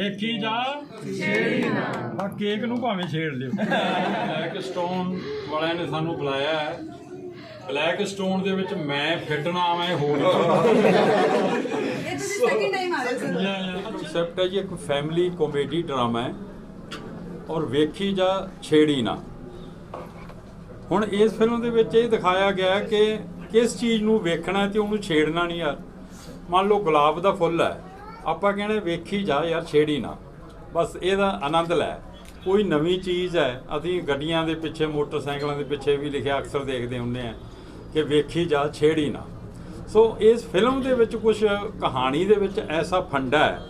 ਵੇਖੀ ਜਾ। ਛੇੜੀ ਨਾ ਕੇਕ ਨੂੰ ਭਾਵੇਂ ਛੇੜ ਲਿਓ। ਬਲੈਕ ਸਟੋਨ ਵਾਲਿਆਂ ਨੇ ਸਾਨੂੰ ਬੁਲਾਇਆ ਹੈ। ਬਲੈਕ ਸਟੋਨ ਦੇ ਵਿੱਚ ਮੈਂ ਫਿੱਟ ਨਾ ਆਵਾਂ ਹੋਰ ਇਹ ਤੁਸੀਂ ਸੈਕਿੰਡ ਟਾਈਮ ਆ ਰਹੇ ਸਰ ਕਨਸੈਪਟ ਹੈ ਜੀ ਇੱਕ ਫੈਮਿਲੀ ਕਾਮੇਡੀ ਡਰਾਮਾ ਹੈ ਔਰ ਵੇਖੀ ਜਾ ਛੇੜੀ ਨਾ। ਹੁਣ ਇਸ ਫਿਲਮ ਦੇ ਵਿੱਚ ਇਹ ਦਿਖਾਇਆ ਗਿਆ ਹੈ ਕਿ ਕਿਸ ਚੀਜ਼ ਨੂੰ ਵੇਖਣਾ ਤੇ ਉਹਨੂੰ ਛੇੜਨਾ ਨਹੀਂ ਯਾਰ ਮੰਨ ਲਓ ਗੁਲਾਬ ਦਾ ਫੁੱਲ ਹੈ। ਆਪਾਂ ਕਹਿੰਦੇ ਵੇਖੀ ਜਾ ਯਾਰ, ਛੇੜੀ ਨਾ। ਬਸ ਇਹਦਾ ਆਨੰਦ ਲੈ। ਕੋਈ ਨਵੀਂ ਚੀਜ਼ ਹੈ, ਅਸੀਂ ਗੱਡੀਆਂ ਦੇ ਪਿੱਛੇ, ਮੋਟਰਸਾਈਕਲਾਂ ਦੇ ਪਿੱਛੇ ਵੀ ਲਿਖਿਆ ਅਕਸਰ ਦੇਖਦੇ ਹੁੰਦੇ ਆ ਕਿ ਵੇਖੀ ਜਾ, ਛੇੜੀ ਨਾ। ਸੋ ਇਸ ਫਿਲਮ ਦੇ ਵਿੱਚ ਕੁਝ ਕਹਾਣੀ ਦੇ ਵਿੱਚ ਐਸਾ ਫੰਡਾ ਹੈ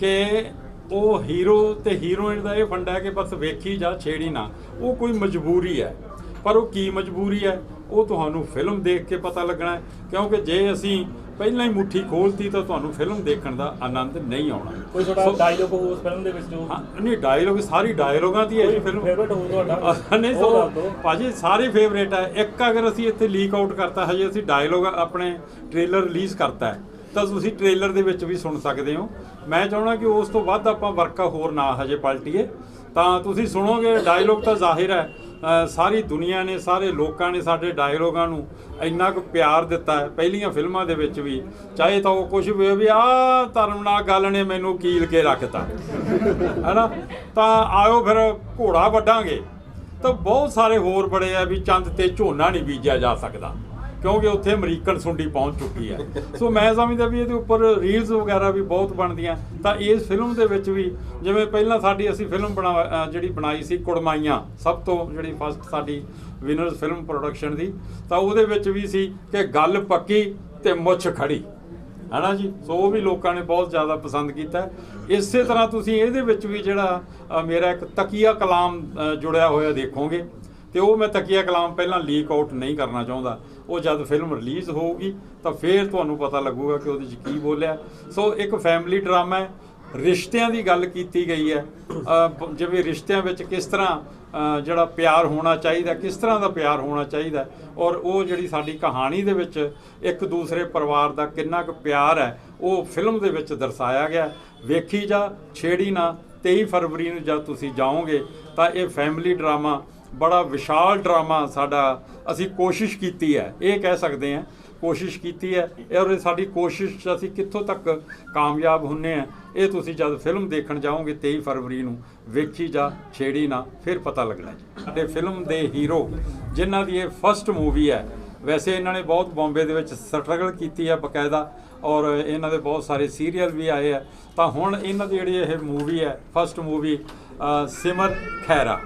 ਕਿ ਉਹ ਹੀਰੋ ਤੇ ਹੀਰੋਇਨ ਦਾ ਇਹ ਫੰਡਾ ਹੈ ਕਿ ਬਸ ਵੇਖੀ ਜਾ, ਛੇੜੀ ਨਾ। ਉਹ ਕੋਈ ਮਜਬੂਰੀ ਹੈ, ਪਰ ਉਹ ਕੀ ਮਜਬੂਰੀ ਹੈ, ਉਹ ਤੁਹਾਨੂੰ ਫਿਲਮ ਦੇਖ ਕੇ ਪਤਾ ਲੱਗਣਾ ਕਿਉਂਕਿ ਜੇ ਅਸੀਂ ਪਹਿਲਾਂ ਹੀ ਮੁੱਠੀ ਖੋਲਤੀ ਤਾਂ ਤੁਹਾਨੂੰ ਫਿਲਮ ਦੇਖਣ ਦਾ ਆਨੰਦ ਨਹੀਂ ਆਉਣਾ। ਕੋਈ ਤੁਹਾਡਾ ਡਾਇਲੋਗ ਉਸ ਫਿਲਮ ਦੇ ਵਿੱਚ ਜੋ ਹਾਂ ਨਹੀਂ ਡਾਇਲੋਗ ਸਾਰੀ ਡਾਇਲੋਗਾਂ ਦੀ ਹੈ ਜੀ ਫਿਲਮ। ਫੇਵਰਟ ਹੋ ਤੁਹਾਡਾ। ਨਹੀਂ ਸੋ। ਭਾਜੀ ਸਾਰੇ ਫੇਵਰੇਟ ਹੈ। ਇੱਕ ਅਗਰ ਅਸੀਂ ਇੱਥੇ ਲੀਕ ਆਊਟ ਕਰਤਾ ਹਜੇ ਅਸੀਂ ਡਾਇਲੋਗ ਆਪਣੇ ਟ੍ਰੇਲਰ ਰਿਲੀਜ਼ ਕਰਤਾ ਹੈ ਤਾਂ ਤੁਸੀਂ ਟ੍ਰੇਲਰ ਦੇ ਵਿੱਚ ਵੀ ਸੁਣ ਸਕਦੇ ਹੋ। ਮੈਂ ਚਾਹਣਾ ਕਿ ਉਸ ਤੋਂ ਵੱਧ ਆਪਾਂ ਵਰਕਾ ਹੋਰ ਨਾ ਹਜੇ ਪਲਟੀਏ। ਤਾਂ ਤੁਸੀਂ ਸੁਣੋਗੇ ਡਾਇਲੋਗ ਤਾਂ ਜ਼ਾਹਿਰ ਹੈ। ਸਾਰੀ ਦੁਨੀਆ ਨੇ, ਸਾਰੇ ਲੋਕਾਂ ਨੇ ਸਾਡੇ ਡਾਇਲੋਗਾਂ ਨੂੰ ਇੰਨਾ ਕੁ ਪਿਆਰ ਦਿੱਤਾ ਹੈ, ਪਹਿਲੀਆਂ ਫਿਲਮਾਂ ਦੇ ਵਿੱਚ ਵੀ, ਚਾਹੇ ਤਾਂ ਉਹ ਕੁਝ ਵੀ ਹੋਵੇ ਵੀ ਆਹ ਧਰਮ ਨਾਲ ਗੱਲ ਨੇ ਮੈਨੂੰ ਕੀਲ ਕੇ ਰੱਖਤਾ। ਹੈਨਾ? ਤਾਂ ਆਇਓ ਫਿਰ ਘੋੜਾ ਵੱਢਾਂਗੇ। ਤਾਂ ਬਹੁਤ ਸਾਰੇ ਹੋਰ ਬੜੇ ਆ ਵੀ ਚੰਦ ਤੇ ਝੋਨਾ ਨਹੀਂ ਬੀਜਿਆ ਜਾ ਸਕਦਾ। ਕਿਉਂਕਿ ਉੱਥੇ ਅਮਰੀਕਨ ਸੁੰਡੀ ਪਹੁੰਚ ਚੁੱਕੀ ਹੈ। ਸੋ ਮੈਂ ਸਮਝਦਾ ਵੀ ਇਹਦੇ ਉੱਪਰ ਰੀਲਸ ਵਗੈਰਾ ਵੀ ਬਹੁਤ ਬਣਦੀਆਂ। ਤਾਂ ਇਸ ਫਿਲਮ ਦੇ ਵਿੱਚ ਵੀ ਜਿਵੇਂ ਪਹਿਲਾਂ ਸਾਡੀ ਅਸੀਂ ਫਿਲਮ ਬਣਾ ਜਿਹੜੀ ਬਣਾਈ ਸੀ ਕੁੜਮਾਈਆਂ, ਸਭ ਤੋਂ ਜਿਹੜੀ ਫਸਟ ਸਾਡੀ ਵਿਨਰਸ ਫਿਲਮ ਪ੍ਰੋਡਕਸ਼ਨ ਦੀ, ਤਾਂ ਉਹਦੇ ਵਿੱਚ ਵੀ ਸੀ ਕਿ ਗੱਲ ਪੱਕੀ ਤੇ ਮੁੱਛ ਖੜੀ। ਹਨਾ ਜੀ? ਸੋ ਉਹ ਵੀ ਲੋਕਾਂ ਨੇ ਬਹੁਤ ਜ਼ਿਆਦਾ ਪਸੰਦ ਕੀਤਾ। ਇਸੇ ਤਰ੍ਹਾਂ ਤੁਸੀਂ ਇਹਦੇ ਵਿੱਚ ਵੀ ਜਿਹੜਾ ਮੇਰਾ ਇੱਕ ਤਕੀਆ ਕਲਾਮ ਜੁੜਿਆ ਹੋਇਆ ਦੇਖੋਗੇ। ਤੇ ਉਹ ਮੈਂ ਤਕੀਆ ਕਲਾਮ ਪਹਿਲਾਂ ਲੀਕ ਆਊਟ ਨਹੀਂ ਕਰਨਾ ਚਾਹੁੰਦਾ। ਉਹ ਜਦ ਫਿਲਮ ਰਿਲੀਜ਼ ਹੋਊਗੀ, ਤਾਂ ਫੇਰ ਤੁਹਾਨੂੰ ਪਤਾ ਲੱਗੂਗਾ ਕਿ ਉਹਦੇ 'ਚ ਕੀ ਬੋਲਿਆ। ਸੋ ਇੱਕ ਫੈਮਿਲੀ ਡਰਾਮਾ ਹੈ, ਰਿਸ਼ਤਿਆਂ ਦੀ ਗੱਲ ਕੀਤੀ ਗਈ ਹੈ। ਜਿਵੇਂ ਰਿਸ਼ਤਿਆਂ ਵਿੱਚ ਕਿਸ ਤਰ੍ਹਾਂ ਜਿਹੜਾ ਪਿਆਰ ਹੋਣਾ ਚਾਹੀਦਾ, ਕਿਸ ਤਰ੍ਹਾਂ ਦਾ ਪਿਆਰ ਹੋਣਾ ਚਾਹੀਦਾ ਔਰ ਉਹ ਜਿਹੜੀ ਸਾਡੀ ਕਹਾਣੀ ਦੇ ਵਿੱਚ ਇੱਕ ਦੂਸਰੇ ਪਰਿਵਾਰ ਦਾ ਕਿੰਨਾ ਕੁ ਪਿਆਰ ਹੈ, ਉਹ ਫਿਲਮ ਦੇ ਵਿੱਚ ਦਰਸਾਇਆ ਗਿਆ। ਵੇਖੀ ਜਾ, ਛੇੜੀ ਨਾ 23 ਫਰਵਰੀ ਨੂੰ ਜਦ ਤੁਸੀਂ ਜਾਓਗੇ, ਤਾਂ ਇਹ ਫੈਮਿਲੀ ਡਰਾਮਾ ਬੜਾ ਵਿਸ਼ਾਲ ਡਰਾਮਾ ਸਾਡਾ, ਅਸੀਂ ਕੋਸ਼ਿਸ਼ ਕੀਤੀ ਹੈ, ਇਹ ਕਹਿ ਸਕਦੇ ਹਾਂ, ਕੋਸ਼ਿਸ਼ ਕੀਤੀ ਹੈ, ਔਰ ਇਹ ਸਾਡੀ ਕੋਸ਼ਿਸ਼ 'ਚ ਅਸੀਂ ਕਿੱਥੋਂ ਤੱਕ ਕਾਮਯਾਬ ਹੁੰਨੇ ਆ ਇਹ ਤੁਸੀਂ ਜਦ ਫਿਲਮ ਦੇਖਣ ਜਾਓਗੇ 23 ਫਰਵਰੀ ਨੂੰ, ਵੇਖੀ ਜਾ, ਛੇੜੀ ਨਾ, ਫਿਰ ਪਤਾ ਲੱਗਣਾ ਜੀ। ਸਾਡੇ ਫਿਲਮ ਦੇ ਹੀਰੋ, ਜਿਨ੍ਹਾਂ ਦੀ ਇਹ ਫਰਸਟ ਮੂਵੀ ਹੈ, ਵੈਸੇ ਇਹਨਾਂ ਨੇ ਬਹੁਤ ਬੰਬੇ ਦੇ ਵਿੱਚ ਸਟਰਗਲ ਕੀਤੀ ਹੈ ਬਕਾਇਦਾ, ਔਰ ਇਹਨਾਂ ਦੇ ਬਹੁਤ ਸਾਰੇ ਸੀਰੀਅਲ ਵੀ ਆਏ ਆ ਤਾਂ ਹੁਣ ਇਹਨਾਂ ਦੀ ਜਿਹੜੀ ਇਹ ਮੂਵੀ ਹੈ first movie Simar Khaira.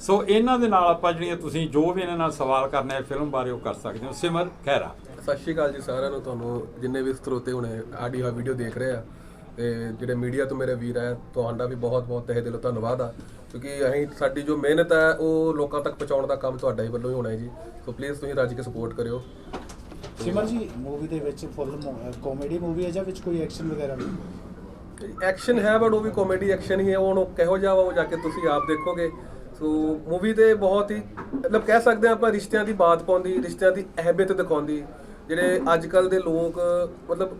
So ਇਹਨਾਂ ਦੇ ਨਾਲ ਆਪਾਂ ਜਿਹੜੀਆਂ ਤੁਸੀਂ ਜੋ ਵੀ ਇਹਨਾਂ ਨਾਲ ਸਵਾਲ ਕਰਨਾ ਹੈ ਫਿਲਮ ਬਾਰੇ ਉਹ ਕਰ ਸਕਦੇ ਹੋ। ਸਿਮਰ ਖੈਰਾ ਸਤਿ ਸ਼੍ਰੀ ਅਕਾਲ ਜੀ ਸਾਰਿਆਂ ਨੂੰ। ਤੁਹਾਨੂੰ ਜਿੰਨੇ ਵੀ ਸਰੋਤੇ ਹੁਣੇ ਆਡੀ ਵੀਡੀਓ ਦੇਖ ਰਹੇ ਆ ਤੇ ਜਿਹੜੇ ਮੀਡੀਆ ਤੋਂ ਮੇਰੇ ਵੀਰ ਆ ਤੁਹਾਡਾ ਵੀ ਬਹੁਤ ਬਹੁਤ ਤਹਿ ਦਿਲੋਂ ਧੰਨਵਾਦ ਆ। ਕਿਉਂਕਿ ਅਸੀਂ ਸਾਡੀ ਜੋ ਮਿਹਨਤ ਹੈ ਉਹ ਲੋਕਾਂ ਤੱਕ ਪਹੁੰਚਾਉਣ ਦਾ ਕੰਮ ਤੁਹਾਡਾ ਹੀ ਵੱਲੋਂ ਹੀ ਹੋਣਾ ਹੈ ਜੀ। ਸੋ ਪਲੀਜ਼ ਤੁਸੀਂ ਰੱਜ ਕੇ ਸਪੋਰਟ ਕਰਿਓ। ਸਿਮਰ ਜੀ ਮੂਵੀ ਦੇ ਵਿੱਚ ਫੁੱਲ ਕਾਮੇਡੀ ਮੂਵੀ ਹੈ ਜਾਂ ਵਿੱਚ ਕੋਈ ਐਕਸ਼ਨ ਵਗੈਰਾ ਵੀ? ਐਕਸ਼ਨ ਹੈ ਬਟ ਉਹ ਵੀ ਕਾਮੇਡੀ ਐਕਸ਼ਨ ਹੀ ਹੈ। ਹੁਣ ਉਹ ਕਿਹੋ ਜਿਹਾ ਵਾ ਉਹ ਜਾ ਕੇ ਤੁਸੀਂ ਆਪ ਦੇਖੋਗੇ। ਸੋ ਮੂਵੀ ਤੇ ਬਹੁਤ ਹੀ, ਮਤਲਬ ਕਹਿ ਸਕਦੇ ਹਾਂ ਆਪਾਂ ਰਿਸ਼ਤਿਆਂ ਦੀ ਬਾਤ ਪਾਉਂਦੀ, ਰਿਸ਼ਤਿਆਂ ਦੀ ਅਹਿਮੀਅਤ ਦਿਖਾਉਂਦੀ। ਜਿਹੜੇ ਅੱਜ ਕੱਲ ਦੇ ਲੋਕ, ਮਤਲਬ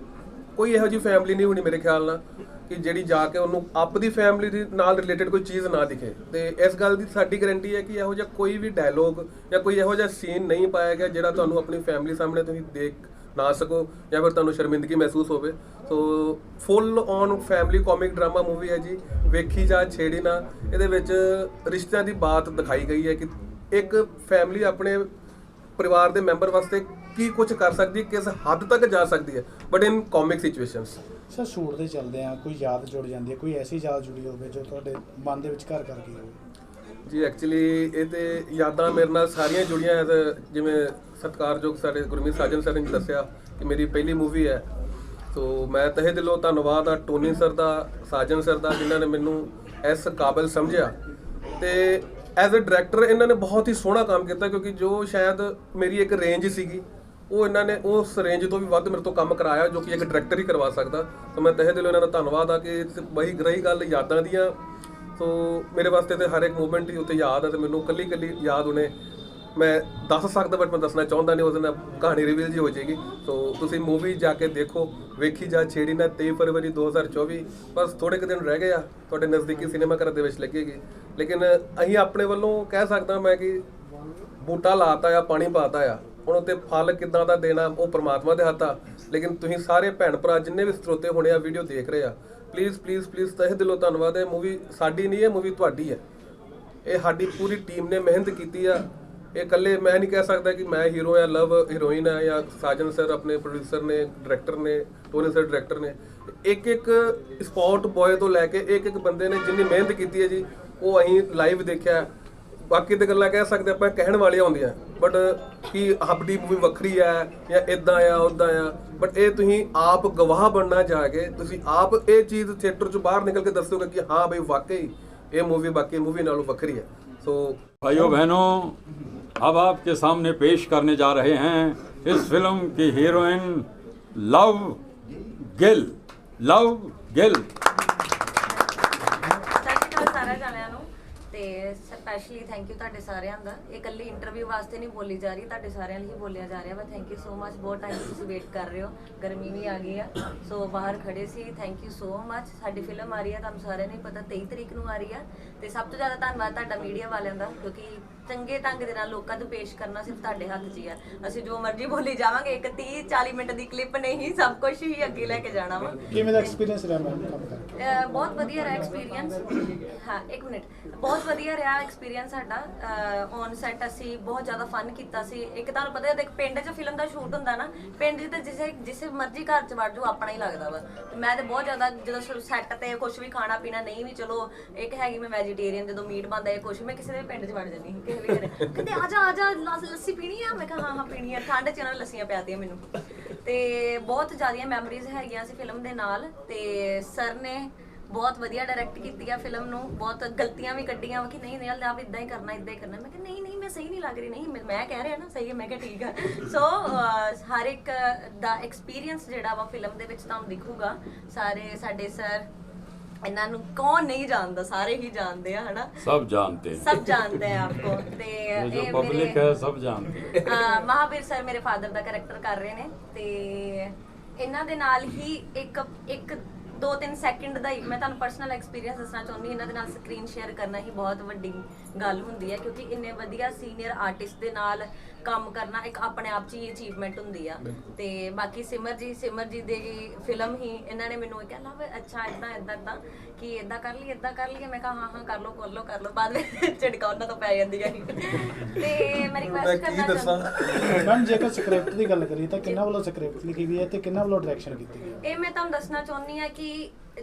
ਕੋਈ ਇਹੋ ਜਿਹੀ ਫੈਮਿਲੀ ਨਹੀਂ ਹੋਣੀ ਮੇਰੇ ਖਿਆਲ ਨਾਲ, ਕਿ ਜਿਹੜੀ ਜਾ ਕੇ ਉਹਨੂੰ ਆਪ ਦੀ ਫੈਮਿਲੀ ਦੇ ਨਾਲ ਰਿਲੇਟਡ ਕੋਈ ਚੀਜ਼ ਨਾ ਦਿਖੇ। ਤੇ ਇਸ ਗੱਲ ਦੀ ਸਾਡੀ ਗਾਰੰਟੀ ਹੈ ਕਿ ਇਹੋ ਜਿਹਾ ਕੋਈ ਵੀ ਡਾਇਲੋਗ ਜਾਂ ਕੋਈ ਇਹੋ ਜਿਹਾ ਸੀਨ ਨਹੀਂ ਪਾਇਆ ਗਿਆ ਜਿਹੜਾ ਤੁਹਾਨੂੰ ਆਪਣੀ ਫੈਮਿਲੀ ਸਾਹਮਣੇ ਤੁਸੀਂ ਦੇਖ ਨਾ ਸਕੋ ਜਾਂ ਫਿਰ ਤੁਹਾਨੂੰ ਸ਼ਰਮਿੰਦਗੀ ਮਹਿਸੂਸ ਹੋਵੇ। So full on family comic drama movie ਹੈ ਜੀ। ਵੇਖੀ ਜਾ ਛੇੜੀ ਨਾ, ਇਹਦੇ ਵਿੱਚ ਰਿਸ਼ਤਿਆਂ ਦੀ ਬਾਤ ਦਿਖਾਈ ਗਈ ਹੈ ਕਿ ਇੱਕ ਫੈਮਿਲੀ ਆਪਣੇ ਪਰਿਵਾਰ ਦੇ ਮੈਂਬਰ ਵਾਸਤੇ ਕੀ ਕੁਝ ਕਰ ਸਕਦੀ ਕਿਸ ਹੱਦ ਤੱਕ ਜਾ ਸਕਦੀ ਹੈ। But in comic situations sir, shoot ਦੇ ਚੱਲਦੇ ਆ ਕੋਈ ਯਾਦ ਜੁੜ ਜਾਂਦੀ ਹੈ, ਕੋਈ ਐਸੀ ਯਾਦ ਜੁੜੀ ਹੋਵੇ ਜੋ ਤੁਹਾਡੇ ਮਨ ਦੇ ਵਿੱਚ ਘਰ ਕਰ ਗਈ ਹੋਵੇ। ਜੀ ਐਕਚੁਅਲੀ ਇਹ ਤੇ ਯਾਦਾਂ ਮੇਰੇ ਨਾਲ ਸਾਰੀਆਂ ਜੁੜੀਆਂ ਹੈ ਜਿਵੇਂ ਸਤਿਕਾਰਯੋਗ ਸਾਡੇ ਗੁਰਮੀਤ ਸਾਜਨ ਸਰ ਨੇ ਦੱਸਿਆ ਕਿ ਮੇਰੀ ਪਹਿਲੀ ਮੂਵੀ ਹੈ। ਸੋ ਮੈਂ ਤਹਿ ਦਿਲੋਂ ਧੰਨਵਾਦ ਆ ਟੋਨੀ ਸਰ ਦਾ, ਸਾਜਨ ਸਰ ਦਾ, ਜਿਨ੍ਹਾਂ ਨੇ ਮੈਨੂੰ ਇਸ ਕਾਬਿਲ ਸਮਝਿਆ। ਤੇ ਐਜ਼ ਅ ਡਾਇਰੈਕਟਰ ਇਹਨਾਂ ਨੇ ਬਹੁਤ ਹੀ ਸੋਹਣਾ ਕੰਮ ਕੀਤਾ ਕਿਉਂਕਿ ਜੋ ਸ਼ਾਇਦ ਮੇਰੀ ਇੱਕ ਰੇਂਜ ਸੀਗੀ, ਉਹ ਇਹਨਾਂ ਨੇ ਉਸ ਰੇਂਜ ਤੋਂ ਵੀ ਵੱਧ ਮੇਰੇ ਤੋਂ ਕੰਮ ਕਰਾਇਆ ਜੋ ਕਿ ਇੱਕ ਡਾਇਰੈਕਟਰ ਹੀ ਕਰਵਾ ਸਕਦਾ। ਤਾਂ ਮੈਂ ਤਹਿ ਦਿਲੋਂ ਇਹਨਾਂ ਦਾ ਧੰਨਵਾਦ ਆ ਕਿ ਬਈ ਰਹੀ ਗੱਲ ਯਾਦਾਂ ਦੀਆਂ ਸੋ ਮੇਰੇ ਵਾਸਤੇ ਤੇ ਹਰ ਇੱਕ ਮੂਵਮੈਂਟ ਹੀ ਉੱਤੇ ਯਾਦ ਹੈ ਤੇ ਮੈਨੂੰ ਕੱਲੀ ਕੱਲੀ ਯਾਦ ਉਹਨੇ ਮੈਂ ਦੱਸ ਸਕਦਾ ਬਟ ਮੈਂ ਦੱਸਣਾ ਚਾਹੁੰਦਾ ਨਹੀਂ ਉਹਦੇ ਨਾਲ ਕਹਾਣੀ ਰਿਵੀਲ ਜੀ ਹੋ ਜਾਏਗੀ। ਸੋ ਤੁਸੀਂ ਮੂਵੀ ਜਾ ਕੇ ਦੇਖੋ, ਵੇਖੀ ਜਾ ਛੇੜੀ ਨਾ 23 ਫਰਵਰੀ 2024 ਬਸ ਥੋੜੇ ਕੁ ਦਿਨ ਰਹਿ ਗਏ ਆ, ਤੁਹਾਡੇ ਨਜ਼ਦੀਕੀ ਸਿਨੇਮਾ ਘਰ ਦੇ ਵਿੱਚ ਲੱਗੇਗੀ। ਲੇਕਿਨ ਅਸੀਂ ਆਪਣੇ ਵੱਲੋਂ ਕਹਿ ਸਕਦਾ ਮੈਂ ਕਿ ਬੂਟਾ ਲਾਤਾ ਆ, ਪਾਣੀ ਪਾਤਾ ਆ। ਹੁਣ ਉੱਤੇ ਫਲ ਕਿੱਦਾਂ ਦਾ ਦੇਣਾ, ਉਹ ਪ੍ਰਮਾਤਮਾ ਦੇ ਹੱਥ। ਆ ਲੇਕਿਨ ਤੁਸੀਂ ਸਾਰੇ ਭੈਣ ਭਰਾ ਜਿੰਨੇ ਵੀ ਸਰੋਤੇ ਹੋਣੇ ਆ ਵੀਡੀਓ ਦੇਖ ਰਹੇ ਆ। ਪਲੀਜ਼ ਪਲੀਜ਼ ਪਲੀਜ਼ ਤਹਿ ਦਿਲੋਂ ਧੰਨਵਾਦ ਹੈ ਮੂਵੀ ਸਾਡੀ ਨਹੀਂ ਹੈ ਮੂਵੀ ਤੁਹਾਡੀ ਹੈ। ਇਹ ਸਾਡੀ ਪੂਰੀ ਟੀਮ ਨੇ ਮਿਹਨਤ ਕੀਤੀ ਆ। ਇਹ ਇਕੱਲੇ ਮੈਂ ਨਹੀਂ ਕਹਿ ਸਕਦਾ ਕਿ ਮੈਂ ਹੀਰੋ ਜਾਂ ਲਵ ਹੀਰੋਇਨ ਆ ਜਾਂ ਸਾਜਨ ਸਰ ਆਪਣੇ ਪ੍ਰੋਡਿਊਸਰ ਨੇ ਡਾਇਰੈਕਟਰ ਨੇ ਟੋਨੀ ਸਰ ਡਾਇਰੈਕਟਰ ਨੇ। ਇੱਕ ਇੱਕ ਸਪੌਟ ਬॉय ਤੋਂ ਲੈ ਕੇ ਇੱਕ ਇੱਕ ਬੰਦੇ ਨੇ ਜਿੰਨੀ ਮਿਹਨਤ ਕੀਤੀ ਹੈ ਜੀ, ਉਹ ਅਸੀਂ ਲਾਈਵ ਦੇਖਿਆ। ਬਾਕੀ ਤੇ ਗੱਲਾਂ ਕਹਿ ਸਕਦੇ ਆਪਾਂ ਕਹਿਣ ਵਾਲੀਆਂ ਹੁੰਦੀਆਂ ਬਟ ਕੀ ਆਪਣੀ ਮੂਵੀ ਵੱਖਰੀ ਆ ਜਾਂ ਇਦਾਂ ਆ ਉਦਾਂ ਆ ਬਟ ਇਹ ਤੁਸੀਂ ਆਪ ਗਵਾਹ ਬਣਨਾ ਜਾ ਕੇ ਤੁਸੀਂ ਆਪ ਇਹ ਚੀਜ਼ ਥੀਏਟਰ ਚੋਂ ਬਾਹਰ ਨਿਕਲ ਕੇ ਦੱਸੋਗੇ ਕਿ ਹਾਂ ਬਈ ਵਾਕਈ ਇਹ ਮੂਵੀ ਬਾਕੀ ਮੂਵੀ ਨਾਲੋਂ ਵੱਖਰੀ ਹੈ ਸੋ भाइयों बहनों अब आपके सामने पेश करने जा रहे हैं इस फिल्म की heroine Love Gill Love Gill specially thank you ਤੁਹਾਡੇ ਸਾਰਿਆਂ ਦਾ। ਇਹ ਇਕੱਲੀ ਇੰਟਰਵਿਊ ਵਾਸਤੇ ਨਹੀਂ ਬੋਲੀ ਜਾ ਰਹੀ, ਤੁਹਾਡੇ ਸਾਰਿਆਂ ਲਈ ਹੀ ਬੋਲਿਆ ਜਾ ਰਿਹਾ ਵਾ। ਥੈਂਕ ਯੂ ਸੋ ਮੱਚ ਬਹੁਤ ਟਾਈਮ ਤੁਸੀਂ ਵੇਟ ਕਰ ਰਹੇ ਹੋ। ਗਰਮੀ ਵੀ ਆ ਗਈ ਆ। ਸੋ ਬਾਹਰ ਖੜੇ ਸੀ ਥੈਂਕ ਯੂ ਸੋ ਮੱਚ ਸਾਡੀ ਫਿਲਮ ਆ ਰਹੀ ਆ, ਤੁਹਾਨੂੰ ਸਾਰਿਆਂ ਨੂੰ ਹੀ ਪਤਾ 23 ਤਰੀਕ ਨੂੰ ਆ ਰਹੀ ਆ। ਤੇ ਸਭ ਤੋਂ ਜ਼ਿਆਦਾ ਧੰਨਵਾਦ ਤੁਹਾਡਾ ਮੀਡੀਆ ਵਾਲਿਆਂ ਦਾ, ਕਿਉਂਕਿ ਚੰਗੇ ਢੰਗ ਦੇ ਨਾਲ ਲੋਕਾਂ ਨੂੰ ਪੇਸ਼ ਕਰਨਾ ਸਿਰਫ ਤੁਹਾਡੇ ਹੱਥ 'ਚ ਹੀ ਆ। ਅਸੀਂ ਜੋ ਮਰਜ਼ੀ ਬੋਲੀ ਜਾਵਾਂਗੇ ਇੱਕ 30 40 ਮਿੰਟ ਦੀ ਕਲਿੱਪ ਨਹੀਂ ਸਭ ਕੁਝ ਹੀ ਅੱਗੇ ਲੈ ਕੇ ਜਾਣਾ ਵਾ। ਕਿਵੇਂ ਦਾ ਐਕਸਪੀਰੀਅੰਸ ਰਿਹਾ ਮੈਮ ਬਹੁਤ ਵਧੀਆ ਰਿਹਾ ਐਕਸਪੀਰੀਅੰਸ ਹਾਂ ਇੱਕ ਮਿੰਟ। ਬਹੁਤ ਵਧੀਆ ਰਿਹਾ ਐਕਸਪੀਰੀਅੰਸ ਸਾਡਾ। ਔਨ ਸੈਟ ਅਸੀਂ ਬਹੁਤ ਜ਼ਿਆਦਾ ਫਨ ਕੀਤਾ ਸੀ। ਇੱਕ ਤੁਹਾਨੂੰ ਪਤਾ ਹੈ ਦੇਖ ਪਿੰਡ 'ਚ ਫਿਲਮ ਦਾ ਸ਼ੂਟ ਹੁੰਦਾ ਨਾ ਪਿੰਡ 'ਚ ਤਾਂ ਜਿਸੇ ਜਿਸੇ ਮਰਜ਼ੀ ਘਰ 'ਚ ਵੜ ਜਾਓ ਆਪਣਾ ਹੀ ਲੱਗਦਾ ਵਾ। ਮੈਂ ਤੇ ਬਹੁਤ ਜ਼ਿਆਦਾ ਜਦੋਂ ਸੈੱਟ ਤੇ ਕੁਝ ਵੀ ਖਾਣਾ ਪੀਣਾ ਨਹੀਂ ਵੀ ਚਲੋ ਇੱਕ ਹੈਗੀ ਮੈਂ ਵੈਜੀਟੇਰੀਅਨ ਜਦੋਂ ਮੀਟ ਬਣਦਾ ਹੈ ਕੁਝ ਮੈਂ ਕਿਸੇ ਦੇ ਪਿੰਡ 'ਚ ਵੜ ਜਾਂਦੀ। ਸੀ ਕਹਿੰਦੇ, ਆ ਜਾ ਆ ਜਾ ਲੱਸ- ਲੱਸੀ ਪੀਣੀ ਆ? ਮੈਂ ਕਿਹਾ, ਹਾਂ ਹਾਂ, ਪੀਣੀ ਆ। ਠੰਡ 'ਚ ਇਹਨਾਂ ਨੇ ਲੱਸੀਆਂ ਪਿਆਦੀਆਂ ਮੈਨੂੰ। ਤੇ ਬਹੁਤ ਜ਼ਿਆਦੀਆਂ ਮੈਮਰੀਜ਼ ਹੈਗੀਆਂ ਸੀ ਫਿਲਮ ਦੇ ਨਾਲ ਤੇ ਸਰ ਨੇ ਬਹੁਤ ਵਧੀਆ ਡਾਇਰੈਕਟ ਕੀਤੀ ਆ ਫਿਲਮ ਨੂੰ। ਬਹੁਤ ਗਲਤੀਆਂ ਵੀ ਕੱਢੀਆਂ ਵਾ ਕਿ ਨਹੀਂ ਨਹੀਂ ਆਪ ਇਦਾਂ ਹੀ ਕਰਨਾ ਇਦਾਂ ਹੀ ਕਰਨਾ। ਮੈਂ ਕਿਹਾ, ਨਹੀਂ ਨਹੀਂ, ਮੈਂ ਸਹੀ ਨਹੀਂ ਲੱਗ ਰਹੀ। ਨਹੀਂ, ਮੈਂ- ਮੈਂ ਕਹਿ ਰਿਹਾ ਨਾ, ਸਹੀ ਹੈ, ਮੈਂ ਕਿਹਾ, ਠੀਕ ਆ। ਸੋ ਹਰ ਇੱਕ ਦਾ ਐਕਸਪੀਰੀਅੰਸ ਜਿਹੜਾ ਵਾ ਫਿਲਮ ਦੇ ਵਿੱਚ ਤੁਹਾਨੂੰ ਦਿਖੂਗਾ। ਸਾਰੇ ਸਾਡੇ ਸਰ ਇਹਨਾਂ ਨੂੰ ਕੌਣ ਨਹੀਂ ਜਾਣਦਾ ਸਾਰੇ ਹੀ ਜਾਣਦੇ ਆ ਹਨਾ सब जानते हैं ਸਭ ਜਾਣਦੇ ਆ ਆਪਕੋ ਤੇ ये जो ਇਹ पब्लिक ਮੇਰੇ है सब जानते हैं ਅਹ ਮਹਾਵੀਰ ਸਰ ਮੇਰੇ ਫਾਦਰ ਦਾ ਕੈਰੈਕਟਰ ਕਰ ਰਹੇ ਨੇ ਤੇ ਇਹਨਾਂ ਦੇ ਨਾਲ ਹੀ ਇੱਕ ਇੱਕ ਦੋ ਤਿੰਨ ਸੈਕਿੰਡ ਦਾ ਹੀ ਮੈਂ ਤੁਹਾਨੂੰ ਪਰਸਨਲ ਐਕਸਪੀਰੀਅੰਸ ਦੱਸਣਾ ਚਾਹੁੰਦੀ ਇਹਨਾਂ ਦੇ ਨਾਲ ਸਕਰੀਨ ਸ਼ੇਅਰ ਕਰਨਾ ਹੀ ਬਹੁਤ ਵੱਡੀ ਗੱਲ ਹੁੰਦੀ ਹੈ ਕਿਉਂਕਿ ਇੰਨੇ ਵਧੀਆ ਸੀਨੀਅਰ ਆਰਟਿਸਟ ਦੇ ਨਾਲ ਕੰਮ ਕਰਨਾ ਇੱਕ ਆਪਣੇ ਆਪ 'ਚ ਹੀ ਅਚੀਵਮੈਂਟ ਹੁੰਦੀ ਆ। ਤੇ ਬਾਕੀ ਸਿਮਰ ਜੀ ਸਿਮਰ ਜੀ ਦੀ ਫਿਲਮ ਹੀ ਇਹਨਾਂ ਨੇ ਮੈਨੂੰ ਇਹ ਕਿਹਾ ਲਵ ਅੱਛਾ ਇਦਾਂ ਇਦਾਂ ਇਦਾਂ ਕਿ ਇਦਾਂ ਕਰ ਲਈ ਇਦਾਂ ਕਰ ਲਈ ਮੈਂ ਕਿਹਾ ਹਾਂ ਹਾਂ ਕਰ ਲਓ ਕਰ ਲਓ ਕਰ ਲਓ। ਬਾਅਦ ਵਿੱਚ ਝਟਕਾ ਉਹਨਾਂ ਤੋਂ ਪੈ ਜਾਂਦੀ ਹੈ ਤੇ ਮੈਂ ਰਿਕੁਐਸਟ ਕਰਨਾ ਚਾਹੁੰਦੀ ਮੈਮ ਜੇਕਰ ਸਕ੍ਰਿਪਟ ਦੀ ਗੱਲ ਕਰੀਏ ਤਾਂ ਕਿੰਨਾ ਵੱਲੋਂ ਸਕ੍ਰਿਪਟ ਲਿਖੀ ਗਈ ਹੈ ਤੇ ਕਿੰਨਾ ਵੱਲੋਂ ਡਾਇਰੈਕਸ਼ਨ ਕੀਤੀ ਗਈ ਹੈ? ਇਹ ਮੈਂ ਤੁਹਾਨੂੰ ਦੱਸਣਾ ਚਾਹੁੰਦੀ ਆ ਕਿ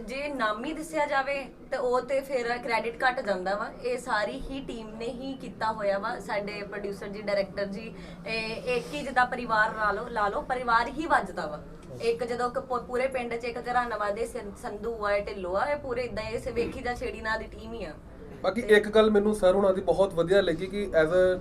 ਜੇ ਨਾਮੀ ਦੱਸਿਆ ਜਾਵੇ ਤੇ ਉਹ ਤੇ ਫਿਰ ਕ੍ਰੈਡਿਟ ਘਟ ਜਾਂਦਾ ਵਾ। ਇਹ ਸਾਰੀ ਹੀ ਟੀਮ ਨੇ ਹੀ ਕੀਤਾ ਹੋਇਆ ਵਾ। ਸਾਡੇ ਪ੍ਰੋਡਿਊਸਰ ਜੀ ਡਾਇਰੈਕਟਰ ਜੀ, ਇਹ ਇੱਕ ਹੀ ਜਿੱਦਾਂ ਪਰਿਵਾਰ ਲਾ ਲਓ ਲਾ ਲਓ, ਪਰਿਵਾਰ ਹੀ ਵੱਜਦਾ ਵਾ। ਇੱਕ ਜਦੋਂ ਕ- ਪੂ- ਪੂਰੇ ਪਿੰਡ 'ਚ ਇੱਕ ਘਰਾਣਾ ਵਾਦੇ ਸੰਧੂ ਆ, ਢਿੱਲੋ ਆ, ਇਹ ਪੂਰੇ ਇਦਾਂ ਇਹ ਵੇਖੀ ਦਾ ਛੇੜੀ ਨਾਲ ਦੀ ਟੀਮ ਹੀ ਆ। ਬਾਕੀ ਇੱਕ ਗੱਲ ਮੈਨੂੰ ਸਰ ਹੁਣਾਂ ਦੀ ਬਹੁਤ ਵਧੀਆ ਲੱਗੀ ਕਿ ਐਜ਼ ਅ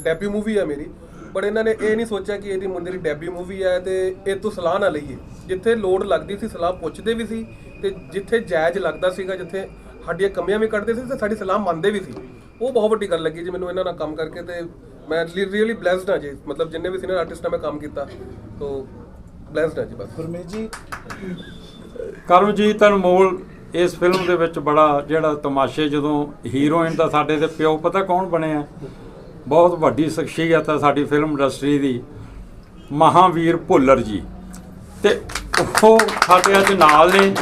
ਡੈਬਿਊ ਮੂਵੀ ਹੈ ਮੇਰੀ। ਬਟ ਇਹਨਾਂ ਨੇ ਇਹ ਨਹੀਂ ਸੋਚਿਆ ਕਿ ਇਹਦੀ ਮੁੰਡੇ ਦੀ ਡੈਬਿਊ ਮੂਵੀ ਹੈ ਤੇ ਇਹ ਤੋਂ ਸਲਾਹ ਨਾ ਲਈਏ। ਜਿੱਥੇ ਲੋੜ ਲੱਗਦੀ ਸੀ ਸਲਾਹ ਪੁੱਛਦੇ ਵੀ ਸੀ ਤੇ ਜਿੱਥੇ ਜਾਇਜ਼ ਲੱਗਦਾ ਸੀਗਾ ਜਿੱਥੇ ਸਾਡੀਆਂ ਕਮੀਆਂ ਵੀ ਕੱਢਦੇ ਸੀ ਤੇ ਸਾਡੀ ਸਲਾਹ ਮੰਨਦੇ ਵੀ ਸੀ। ਉਹ ਬਹੁਤ ਵੱਡੀ ਗੱਲ ਲੱਗੀ ਜੀ ਮੈਨੂੰ ਇਹਨਾਂ ਨਾਲ ਕੰਮ ਕਰਕੇ ਤੇ ਮੈਂ ਰੀਅਲੀ ਬlesed ਹਾਂ ਜੀ। ਮਤਲਬ ਜਿੰਨੇ ਵੀ ਸੀਨੀਅਰ ਆਰਟਿਸਟ ਨਾਲ ਮੈਂ ਕੰਮ ਕੀਤਾ ਤੋਂ ਬlesed ਹਾਂ ਜੀ ਬਸ। ਗੁਰਮੀਤ ਜੀ। ਕਰਮਜੀਤ ਅਨਮੋਲ ਇਸ ਫਿਲਮ ਦੇ ਵਿੱਚ ਬੜਾ ਜਿਹੜਾ ਤਮਾਸ਼ੇ ਜਦੋਂ ਹੀਰੋਇਨ ਦਾ ਸਾਡੇ ਦੇ ਪਿਓ ਪਤਾ ਕੌਣ ਬਣਿਆ? ਬਹੁਤ ਵੱਡੀ ਸ਼ਖਸੀਅਤ ਹੈ ਸਾਡੀ ਫਿਲਮ ਇੰਡਸਟਰੀ ਦੀ, ਮਹਾਵੀਰ ਭੁੱਲਰ ਜੀ। ਤੇ ਉਹ ਸਾਡੇ ਅੱਜ ਨਾਲ ਨੇ।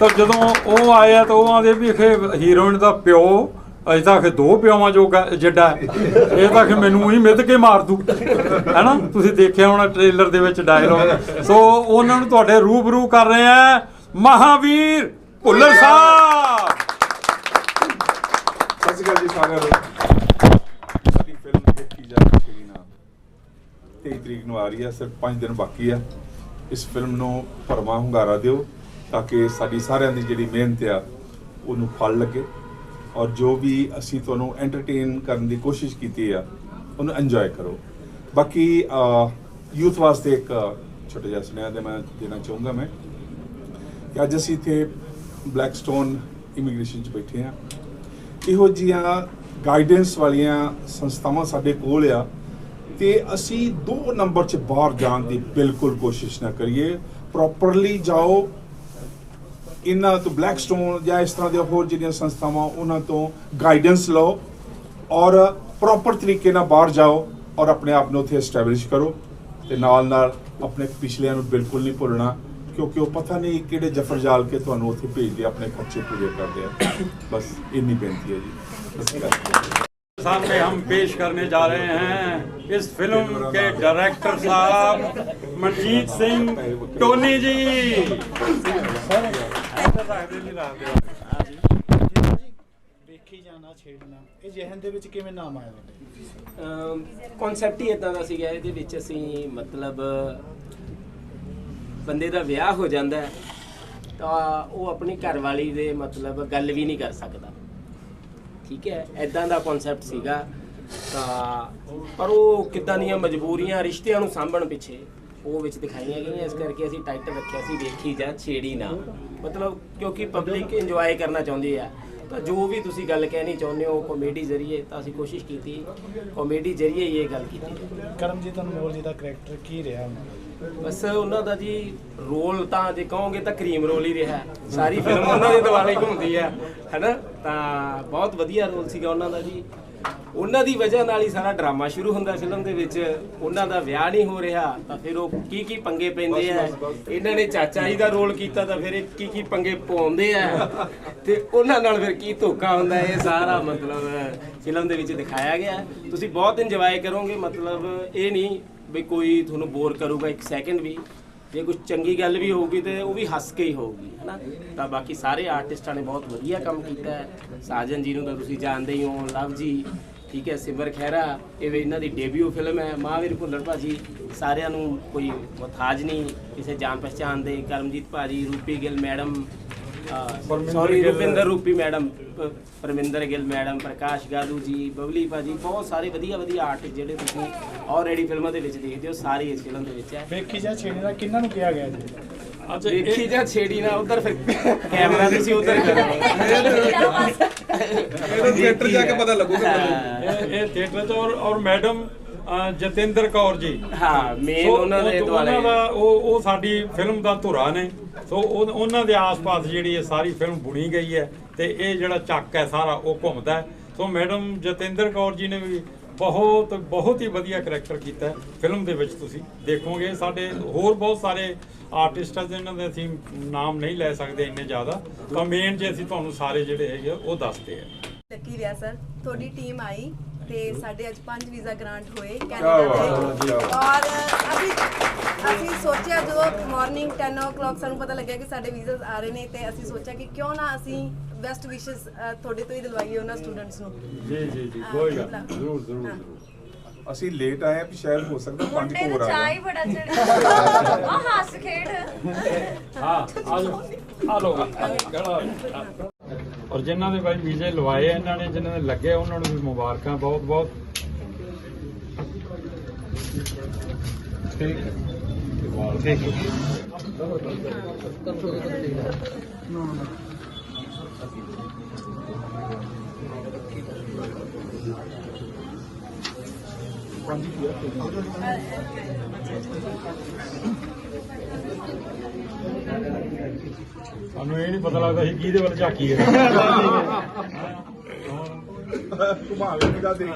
ਤਾਂ ਜਦੋਂ ਉਹ ਆਇਆ ਤਾਂ ਉਹ ਆਂਦੇ ਵੀ ਇਹ ਹੀਰੋਇਨ ਦਾ ਪਿਓ, ਅਜੇ ਤਾਂ ਕਿ ਦੋ ਪਿਓਾਂ ਜੋਗਾ ਜਿੱਡਾ ਇਹ ਤਾਂ ਕਿ ਮੈਨੂੰ ਹੀ ਮਿੱਧ ਕੇ ਮਾਰ ਦੂ। ਹੈਨਾ? ਤੁਸੀਂ ਦੇਖਿਆ ਹੋਣਾ ਟ੍ਰੇਲਰ ਦੇ ਵਿੱਚ ਡਾਇਲੋਗ ਸੋ ਉਹਨਾਂ ਨੂੰ ਤੁਹਾਡੇ ਰੂਬਰੂ ਕਰ ਰਹੇ ਆ ਮਹਾਵੀਰ ਭੁੱਲਰ ਸਾਹਿਬ। ਸਤਿ ਸ਼੍ਰੀ ਅਕਾਲ ਜੀ ਸਾਰਿਆਂ ਨੂੰ ਸਾਡੀ ਫਿਲਮ ਦੇਖੀ ਜਾ ਰਹੀ ਨਾ 23 ਤਰੀਕ ਨੂੰ ਆ ਰਹੀ ਹੈ, ਸਿਰਫ 5 ਦਿਨ ਬਾਕੀ ਆ ਇਸ ਫਿਲਮ ਨੂੰ ਭਰਵਾਂ ਹੁੰਗਾਰਾ ਦਿਓ ਤਾਂ ਕਿ ਸਾਡੀ ਸਾਰਿਆਂ ਦੀ ਜਿਹੜੀ ਮਿਹਨਤ ਆ, ਉਹਨੂੰ ਫਲ ਲੱਗੇ। ਔਰ ਜੋ ਵੀ ਅਸੀਂ ਤੁਹਾਨੂੰ ਐਂਟਰਟੇਨ ਕਰਨ ਦੀ ਕੋਸ਼ਿਸ਼ ਕੀਤੀ ਆ, ਉਹਨੂੰ ਇੰਜੋਏ ਕਰੋ। ਬਾਕੀ ਯੂਥ ਵਾਸਤੇ ਇੱਕ ਛੋਟਾ ਜਿਹਾ ਸੁਨੇਹਾ ਦੇ ਮੈਂ, ਦੇਣਾ ਚਾਹੂੰਗਾ ਮੈਂ ਕਿ ਅੱਜ ਅਸੀਂ ਇੱਥੇ ਬਲੈਕਸਟੋਨ ਇਮੀਗ੍ਰੇਸ਼ਨ 'ਚ ਬੈਠੇ ਹਾਂ। ਇਹੋ ਜੀਆਂ ਗਾਈਡੈਂਸ ਵਾਲੀਆਂ ਸੰਸਥਾਵਾਂ ਸਾਡੇ ਕੋਲ ਆ ਤੇ ਅਸੀਂ ਦੋ ਨੰਬਰ 'ਚ ਬਾਹਰ ਜਾਣ ਦੀ ਬਿਲਕੁਲ ਕੋਸ਼ਿਸ਼ ਨਾ ਕਰੀਏ। ਪ੍ਰੋਪਰਲੀ ਜਾਓ। ਇਹਨਾਂ ਤੋਂ ਬਲੈਕਸਟੋਨ ਜਾਂ ਇਸ ਤਰ੍ਹਾਂ ਦੀਆਂ ਹੋਰ ਜਿਹੜੀਆਂ ਸੰਸਥਾਵਾਂ, ਉਹਨਾਂ ਤੋਂ ਗਾਈਡੈਂਸ ਲਓ ਔਰ ਪ੍ਰੋਪਰ ਤਰੀਕੇ ਨਾਲ ਬਾਹਰ ਜਾਓ ਔਰ ਆਪਣੇ ਆਪ ਨੂੰ ਉੱਥੇ ਐਸਟੈਬਲਿਸ਼ ਕਰੋ ਤੇ ਨਾਲ ਨਾਲ ਆਪਣੇ ਪਿਛਲਿਆਂ ਨੂੰ ਬਿਲਕੁਲ ਨਹੀਂ ਭੁੱਲਣਾ, ਕਿਉਂਕਿ ਉਹ ਪਤਾ ਨਹੀਂ ਕਿਹੜੇ ਜਫਰ ਜਾਲ ਕੇ ਤੁਹਾਨੂੰ ਉੱਥੇ ਭੇਜਦੇ ਆਪਣੇ ਖਰਚੇ ਪੂਰੇ ਕਰਦੇ ਆ। ਬਸ ਇੰਨੀ ਬੇਨਤੀ ਹੈ ਜੀ। ਸਤਿ ਸ਼੍ਰੀ ਅਕਾਲ। सामने हम पेश करने जा रहे हैं इस फिल्म के डायरेक्टर साहब मनजीत सिंह टोनी जी ਵੇਖੀ ਜਾਣਾ ਛੇੜਨਾ ਇਹ ਜਹਨ ਦੇ ਵਿੱਚ ਕਿਵੇਂ ਨਾਮ ਆਇਆ ਤੁਹਾਡੇ ਕਨਸੈਪਟ ਹੀ ਇਦਾਂ ਦਾ ਸੀਗਾ ਇਹਦੇ ਵਿੱਚ ਅਸੀਂ ਮਤਲਬ ਬੰਦੇ ਦਾ ਵਿਆਹ ਹੋ ਜਾਂਦਾ ਹੈ ਤਾਂ ਉਹ ਆਪਣੀ ਘਰਵਾਲੀ ਦੇ ਮਤਲਬ ਗੱਲ ਵੀ ਨਹੀਂ ਕਰ ਸਕਦਾ ਠੀਕ ਹੈ ਇਦਾਂ ਦਾ ਕਨਸੈਪਟ ਸੀਗਾ। ਤਾਂ, ਪਰ ਉਹ ਕਿੱਦਾਂ ਦੀਆਂ ਮਜਬੂਰੀਆਂ ਰਿਸ਼ਤਿਆਂ ਨੂੰ ਸਾਂਭਣ ਪਿੱਛੇ, ਉਹ ਵਿੱਚ ਦਿਖਾਈਆਂ ਗਈਆਂ। ਇਸ ਕਰਕੇ ਅਸੀਂ ਟਾਈਟਲ ਰੱਖਿਆ ਸੀ, ਵੇਖੀ ਜਾਂ ਛੇੜੀ ਨਾ। ਮਤਲਬ ਕਿਉਂਕਿ ਪਬਲਿਕ ਇੰਜੋਏ ਕਰਨਾ ਚਾਹੁੰਦੀ ਹੈ ਤਾਂ ਜੋ ਵੀ ਤੁਸੀਂ ਗੱਲ ਕਹਿਣੀ ਚਾਹੁੰਦੇ ਹੋ ਕਾਮੇਡੀ ਜ਼ਰੀਏ ਤਾਂ ਅਸੀਂ ਕੋਸ਼ਿਸ਼ ਕੀਤੀ ਕਾਮੇਡੀ ਜ਼ਰੀਏ ਹੀ ਇਹ ਗੱਲ ਕੀਤੀ। ਕਰਮਜੀਤ ਅਨਮੋਲ ਜੀ ਦਾ ਕਰੈਕਟਰ ਕੀ ਰਿਹਾ? ਬਸ ਉਹਨਾਂ ਦਾ ਜੀ ਰੋਲ ਤਾਂ ਜੇ ਕਹੋਗੇ ਤਾਂ ਕਰੀਮ ਰੋਲ ਹੀ ਰਿਹਾ। ਸਾਰੀ ਫਿਲਮ ਉਹਨਾਂ ਦੇ ਦੁਆਲੇ ਹੀ ਘੁੰਮਦੀ ਹੈ ਹੈਨਾ? ਤਾਂ ਬਹੁਤ ਵਧੀਆ ਰੋਲ ਸੀਗਾ ਉਹਨਾਂ ਦਾ ਜੀ। ਉਹਨਾਂ ਦੀ ਵਜ੍ਹਾ ਨਾਲ ਹੀ ਸਾਰਾ ਡਰਾਮਾ ਸ਼ੁਰੂ ਹੁੰਦਾ ਫਿਲਮ ਦੇ ਵਿੱਚ। ਉਹਨਾਂ ਦਾ ਵਿਆਹ ਨਹੀਂ ਹੋ ਰਿਹਾ ਤਾਂ ਫਿਰ ਉਹ ਕੀ ਕੀ ਪੰਗੇ ਪੈਂਦੇ ਆ? ਇਹਨਾਂ ਨੇ ਚਾਚਾ ਜੀ ਦਾ ਰੋਲ ਕੀਤਾ ਤਾਂ ਫਿਰ ਇਹ ਕੀ ਕੀ ਪੰਗੇ ਪਾਉਂਦੇ ਆ? ਤੇ ਉਹਨਾਂ ਨਾਲ ਫਿਰ ਕੀ ਧੋਖਾ ਹੁੰਦਾ? ਇਹ ਸਾਰਾ ਮਤਲਬ ਫਿਲਮ ਦੇ ਵਿੱਚ ਦਿਖਾਇਆ ਗਿਆ। ਤੁਸੀਂ ਬਹੁਤ ਇੰਜੋਏ ਕਰੋਗੇ ਮਤਲਬ ਇਹ ਨਹੀਂ ਵੀ ਕੋਈ ਤੁਹਾਨੂੰ ਬੋਰ ਕਰੂਗਾ ਇੱਕ ਸੈਕਿੰਡ ਵੀ। ਜੇ ਕੁਝ ਚੰਗੀ ਗੱਲ ਵੀ ਹੋਊਗੀ ਤੇ ਉਹ ਵੀ ਹੱਸ ਕੇ ਹੀ ਹੋਊਗੀ, ਹਨਾ? ਤਾਂ ਬਾਕੀ ਸਾਰੇ ਆਰਟਿਸਟਾਂ ਨੇ ਬਹੁਤ ਵਧੀਆ ਕੰਮ ਕੀਤਾ ਹੈ। ਸਾਜਨ ਜੀ ਨੂੰ ਤਾਂ ਤੁਸੀਂ ਜਾਣਦੇ ਹੀ ਹੋ, ਲਵ ਜੀ, ਠੀਕ ਹੈ, ਸਿਮਰ ਖਹਿਰਾ ਇਹ ਵੀ ਇਹਨਾਂ ਦੀ ਡੈਬਿਊ ਫਿਲਮ ਹੈ। ਮਹਾਵੀਰ ਭੁੱਲਰ ਭਾਜੀ, ਸਾਰਿਆਂ ਨੂੰ ਕੋਈ ਮੁਹਤਾਜ ਨਹੀਂ, ਕਿਸੇ ਜਾਣ ਪਛਾਣ ਦੇ, ਕਰਮਜੀਤ ਭਾਜੀ, Rupi Gill madam sorry Gill. Rupinder Rupi madam ਪ- ਪਰਮਿੰਦਰ ਗਿੱਲ ਮੈਡਮ ਪ੍ਰਕਾਸ਼ ਗਾਦੂ ਜੀ ਬਬਲੀ ਭਾਜੀ ਬਹੁਤ ਸਾਰੇ ਵਧੀਆ ਵਧੀਆ ਆਰਟਿਸਟ ਜਿਹੜੇ ਤੁਸੀਂ ਆਲਰੇਡੀ ਫਿਲਮਾਂ ਦੇ ਵਿੱਚ ਦੇਖਦੇ ਹੋ ਸਾਰੇ ਇਸ ਫਿਲਮ ਦੇ ਵਿੱਚ ਹੈ। ਵੇਖੀ ਜਾ ਛੇੜਨਾ ਕਿੰਨਾਂ ਨੂੰ ਕਿਹਾ ਗਿਆ ਜੀ? ਅੱਛਾ ਵੇਖੀ ਜਾਂ ਛੇੜੀ ਨਾ ਉਧਰ ਫਿਰ ਕੈਮਰਾ ਤੁਸੀਂ ਉਧਰ ਕਰੋ। ਥੀਏਟਰ ਜਾ ਕੇ ਪਤਾ ਲੱਗੂਗਾ। ਇਹ ਇਹ ਥੀਏਟਰ ਚ ਔਰ ਔਰ ਮੈਡਮ ਅ, ਜਤਿੰਦਰ ਕੌਰ ਜੀ। ਹਾਂ ਮੇਨ ਸੋ ਉਹਨਾਂ ਦੇ ਦੁਆਲੇ ਉਹਨਾਂ ਦਾ ਉਹ ਉਹ ਸਾਡੀ ਫਿਲਮ ਦਾ ਧੁਰਾ ਨੇ। ਸੋ ਉਹ- ਉਹਨਾਂ ਦੇ ਆਸ-ਪਾਸ ਜਿਹੜੀ ਇਹ ਸਾਰੀ ਫਿਲਮ ਬੁਣੀ ਗਈ ਹੈ ਤੇ ਇਹ ਜਿਹੜਾ ਚੱਕ ਹੈ ਸਾਰਾ ਉਹ ਘੁੰਮਦਾ ਸੋ ਮੈਡਮ ਜਤਿੰਦਰ ਕੌਰ ਜੀ ਨੇ ਵੀ ਬਹੁਤ ਬਹੁਤ ਹੀ ਵਧੀਆ ਕਰੈਕਟਰ ਕੀਤਾ ਫਿਲਮ ਦੇ ਵਿੱਚ ਤੁਸੀਂ ਦੇਖੋਗੇ ਸਾਡੇ ਹੋਰ ਬਹੁਤ ਸਾਰੇ ਆਰਟਿਸਟ ਆ ਜਿਨ੍ਹਾਂ ਦੇ ਅਸੀਂ ਨਾਮ ਨਹੀਂ ਲੈ ਸਕਦੇ ਇੰਨੇ ਜ਼ਿਆਦਾ। ਤਾਂ ਮੇਨ ਜੇ ਅਸੀਂ ਤੁਹਾਨੂੰ ਸਾਰੇ ਜਿਹੜੇ ਹੈਗੇ ਆ, ਉਹ ਦੱਸਦੇ ਆ। ਲੱਕੀ ਰਿਹਾ ਸਰ ਤੁਹਾਡੀ ਟੀਮ ਆਈ। ਤੇ ਸਾਡੇ ਅੱਜ ਪੰਜ ਵੀਜ਼ਾ ਗ੍ਰਾਂਟ ਹੋਏ ਕੈਨੇਡਾ ਦੇ। ਔਰ ਅਸੀਂ ਅਸੀਂ ਸੋਚਿਆ ਜਦੋਂ ਮਾਰਨਿੰਗ 10:00 ਸਾਨੂੰ ਪਤਾ ਲੱਗਿਆ ਕਿ ਸਾਡੇ ਵੀਜ਼ਾਸ ਆ ਰਹੇ ਨੇ ਤੇ ਅਸੀਂ ਸੋਚਿਆ ਕਿ ਕਿਉਂ ਨਾ ਅਸੀਂ ਬੈਸਟ ਵਿਸ਼ੇਸ ਤੁਹਾਡੇ ਤੋਂ ਹੀ ਦਿਲਵਾਈਏ ਉਹਨਾਂ ਸਟੂਡੈਂਟਸ ਨੂੰ। ਜੀ ਜੀ ਜੀ ਹਾਂ, ਕੋਈ ਗੱਲ ਮਤਲਬ- ਜ਼ਰੂਰ ਜ਼ਰੂਰ। ਜ਼ਰੂਰ। ਅਸੀਂ ਲੇਟ ਆਏ ਆ ਵੀ ਸ਼ਾਇਦ ਹੋ ਸਕਦਾ ਪੰਜ ਕੋਰ ਨੂੰ ਆ ਚਾਹ ਹੀ। ਬੜਾ ਚੜਿਆ ਆ ਹੱਸ ਖੇਡ। ਹਾਂ ਆ ਲੋ ਆ ਲੋ ਗੜਾ ਔਰ ਜਿਨ੍ਹਾਂ ਦੇ ਭਾਈ ਵੀਜ਼ੇ ਲਵਾਏ ਇਹਨਾਂ ਨੇ ਜਿਨ੍ਹਾਂ ਦੇ ਲੱਗੇ ਉਹਨਾਂ ਨੂੰ ਵੀ ਮੁਬਾਰਕਾਂ, ਬਹੁਤ ਬਹੁਤ। ਸਾਨੂੰ ਇਹ ਨਹੀਂ ਪਤਾ ਲੱਗਦਾ ਸੀ ਕਿਹਦੇ ਵੱਲ ਝਾਕੀ ਹੈ। ਘੁਮਾਵੇ ਨਿਗਾਹ ਦੇਖ